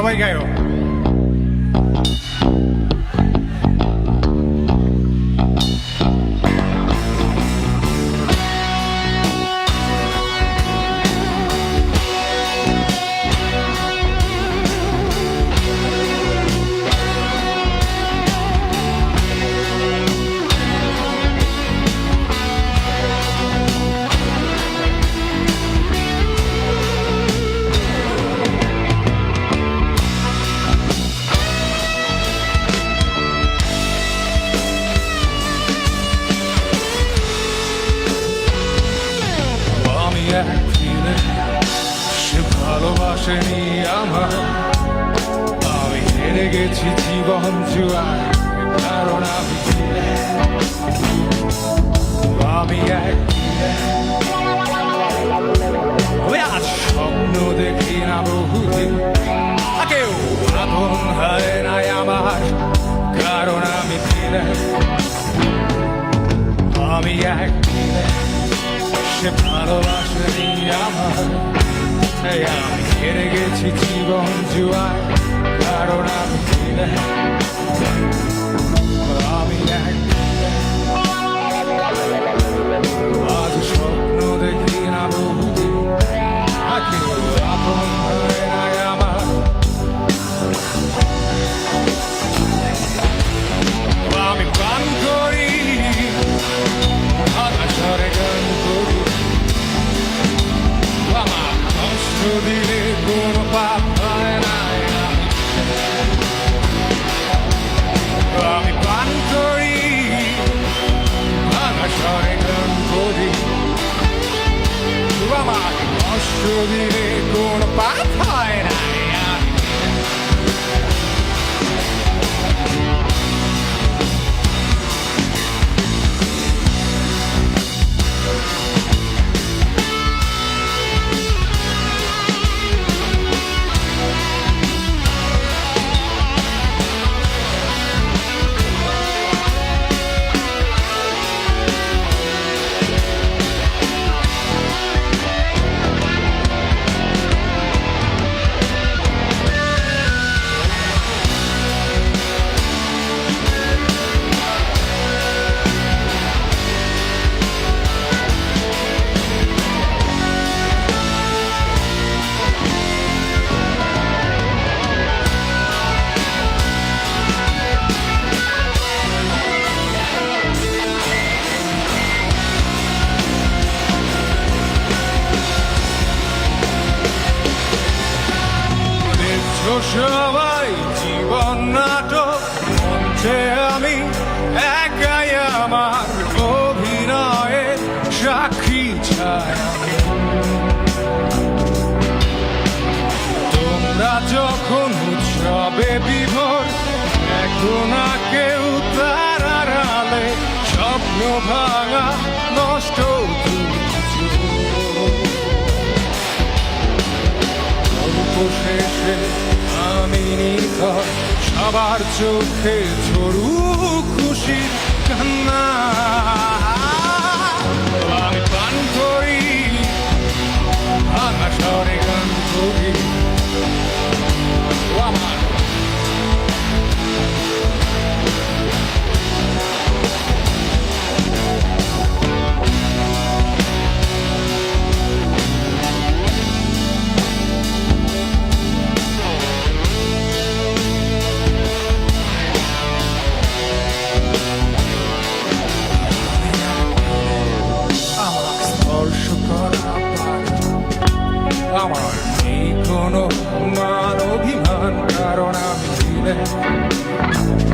সবাই গায়ো ফিরে সে ভালোবাসেনি আমার। আমি হেরে গেছি জীবন জুয়ায় কারণ আমি আমি এক। স্বপ্ন দেখি না বহুদিন। কেউ হয় নাই আমার, কারণ আমি ফিরে আমি এক। ফিরে সে ভালোবাসেনি আমার। তাই আমি হেরে গেছি জীবন জুয়ায় কারণ আমি I'm gonna bother সবাই জীবন নাটক মঞ্চে আমি একাই আমার অভিনয়ে সাক্ষী ছায়া তোমরা যখন উৎসবে বিভোর, দেখো না কেউ তার আড়ালে, স্বপ্ন ভাঙা নষ্ট সবার চোখে ঝরু খুশির কান্না। করা পায়। আমার নেই কোনো মান অভিমান কারণ আমি দিলে আমি এক